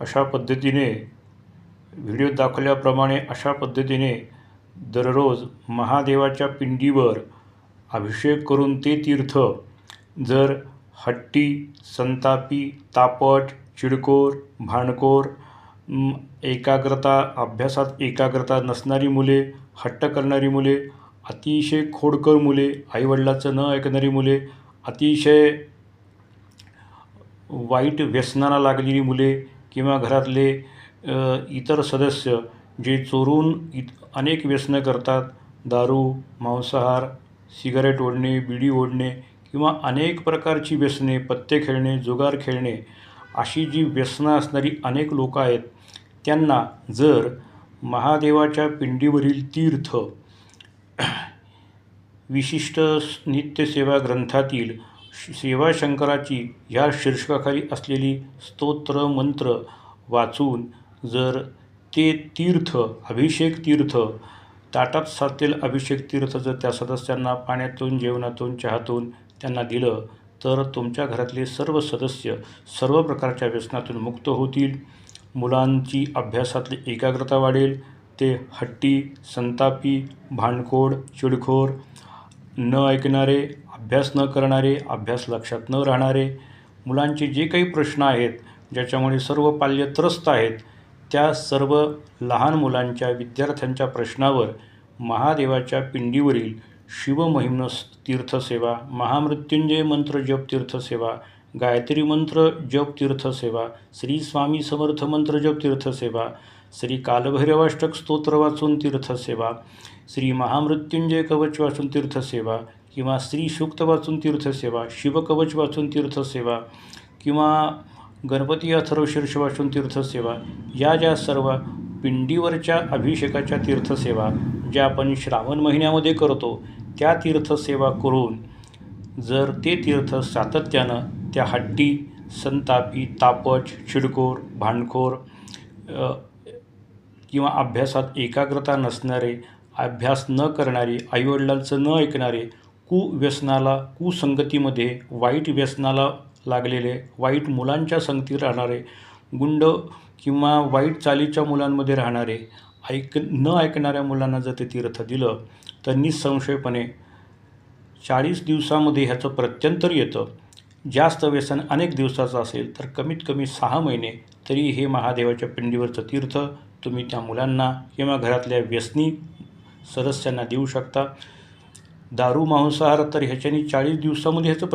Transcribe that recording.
अशा पद्धतीने व्हिडिओ दाखवल्याप्रमाणे अशा पद्धतीने दररोज महादेवाच्या पिंडीवर अभिषेक करून ते तीर्थ जर हट्टी संतापी तापट चिडकोर भांडकोर एकाग्रता अभ्यासात एकाग्रता नसणारी मुले हट्ट करणारी मुले अतिशय खोडकर मुले आईवडिलाचं न ऐकणारी मुले अतिशय वाईट व्यसनाला लागलेली मुले किंवा घरातले इतर सदस्य जे चोरून इत अनेक व्यसनं करतात. दारू मांसाहार सिगारेट ओढणे बिडी ओढणे किंवा अनेक प्रकारची व्यसने पत्ते खेळणे जुगार खेळणे अशी जी व्यसनं असणारी अनेक लोक आहेत त्यांना जर महादेवाच्या पिंडीवरील तीर्थ विशिष्ट नित्यसेवा ग्रंथातील सेवाशंकराची ह्या शीर्षकाखाली असलेली स्तोत्र मंत्र वाचून जर ते तीर्थ अभिषेक तीर्थ ताटात साचलेलं अभिषेक तीर्थ जर त्या सदस्यांना पाण्यातून जेवणातून चहातून त्यांना दिलं तर तुमच्या घरातले सर्व सदस्य सर्व प्रकारच्या व्यसनातून मुक्त होतील. मुलांची अभ्यासातली एकाग्रता वाढेल. ते हट्टी संतापी भांडखोड चिडखोर न ऐकणारे अभ्यास न करणारे अभ्यास लक्षात न राहणारे मुलांचे जे काही प्रश्न आहेत ज्याच्यामुळे सर्व पाल्य त्रस्त आहेत त्या सर्व लहान मुलांच्या विद्यार्थ्यांच्या प्रश्नावर महादेवाच्या पिंडीवरील शिवमहिम्न तीर्थसेवा महामृत्युंजय मंत्र जप तीर्थसेवा गायत्री मंत्र जप तीर्थसेवा श्री स्वामी समर्थ मंत्र जप तीर्थसेवा श्री कालभैरवाष्टक स्तोत्र वाचून तीर्थसेवा श्री महामृत्युंजय कवच वाचून तीर्थसेवा किंवा श्री सूक्त वाचून तीर्थसेवा शिवकवच वाचून तीर्थसेवा किंवा गणपती अथर्वशीर्ष वाचून तीर्थसेवा या ज्या सर्व पिंडीवरच्या अभिषेकाच्या तीर्थसेवा ज्या आपण श्रावण महिन्यामध्ये करतो त्या तीर्थसेवा करून जर ते तीर्थ सातत्यानं त्या हट्टी संतापी तापच चिडकोर भांडखोर किंवा अभ्यासात एकाग्रता नसणारे अभ्यास न करणारे आईवडिलांचं न ऐकणारे कुव्यसनाला कुसंगतीमध्ये वाईट व्यसनाला लागलेले वाईट मुलांच्या संगतीत राहणारे गुंड किंवा वाईट चालीच्या मुलांमध्ये राहणारे ऐक न ऐकणाऱ्या मुलांना जर ते तीर्थ दिलं तर निसंशयपणे चाळीस दिवसामध्ये ह्याचं प्रत्यंतर येतं. जास्त व्यसन अनेक दिवसाचं असेल तर कमीत कमी सहा महिने तरी हे महादेवाच्या पिंडीवरचं तीर्थ तुम्ही त्या मुलांना किंवा घरातल्या व्यसनी सदस्यांना देऊ शकता. दारू मांसाहार तर ह्याच्याने चाळीस दिवसामध्ये ह्याचं प्र